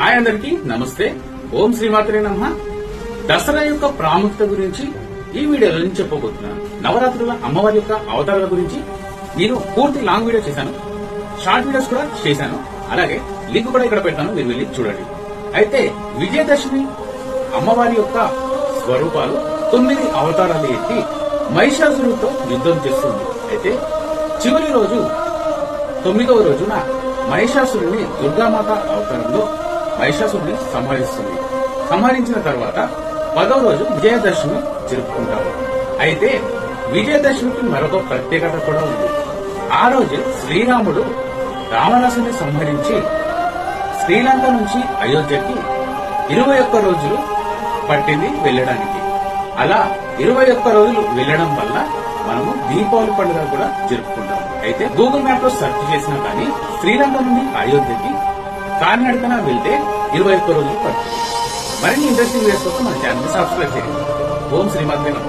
Hi అందరికి నమస్తే. ఓం శ్రీమాత్రే నమ. దసరా యొక్క ప్రాముఖ్యత గురించి ఈ వీడియోలో నేను చెప్పబోతున్నాను. నవరాత్రుల అమ్మవారి యొక్క అవతారాల గురించి నేను పూర్తి లాంగ్ వీడియో చేశాను. షార్ట్ వీడియోస్ కూడా చేశాను. అలాగే లింక్ కూడా ఇక్కడ పెడతాను మీరు వెళ్ళి చూడండి. అయితే విజయదశమి అమ్మవారి యొక్క స్వరూపాలు తొమ్మిది అవతారాలు ఎత్తి మహిషాసురుడితో యుద్ధం చేస్తుంది. అయితే చివరి రోజు తొమ్మిదవ రోజున మహిషాసురుని దుర్గామాత అవతారంలో మహిషాసురుని సంహరిస్తుంది. సంహరించిన తర్వాత పదవ రోజు విజయదశమి జరుపుకుంటారు. అయితే విజయదశమికి మరొక ప్రత్యేకత కూడా ఉంది. ఆ రోజు శ్రీరాముడు రావణాసుని సంహరించి శ్రీలంక నుంచి అయోధ్యకి ఇరవై ఒక్క రోజులు పట్టింది వెళ్ళడానికి. అలా ఇరవై ఒక్క రోజులు వెళ్ళడం వల్ల మనము దీపావళి పండుగ కూడా జరుపుకుంటాం అయితే గూగుల్ మ్యాప్లో సెర్చ్ చేసినా కానీ శ్రీలంక నుండి అయోధ్యకి కాలినడకన వెళ్తే ఇరవై ఒక్క రోజులు పడుతుంది. మరిన్ని ఇంట్రెస్టింగ్ వీడియోస్ కోసం మన ఛానల్ సబ్స్క్రైబ్ చేయండి. ఓం శ్రీమద్వినం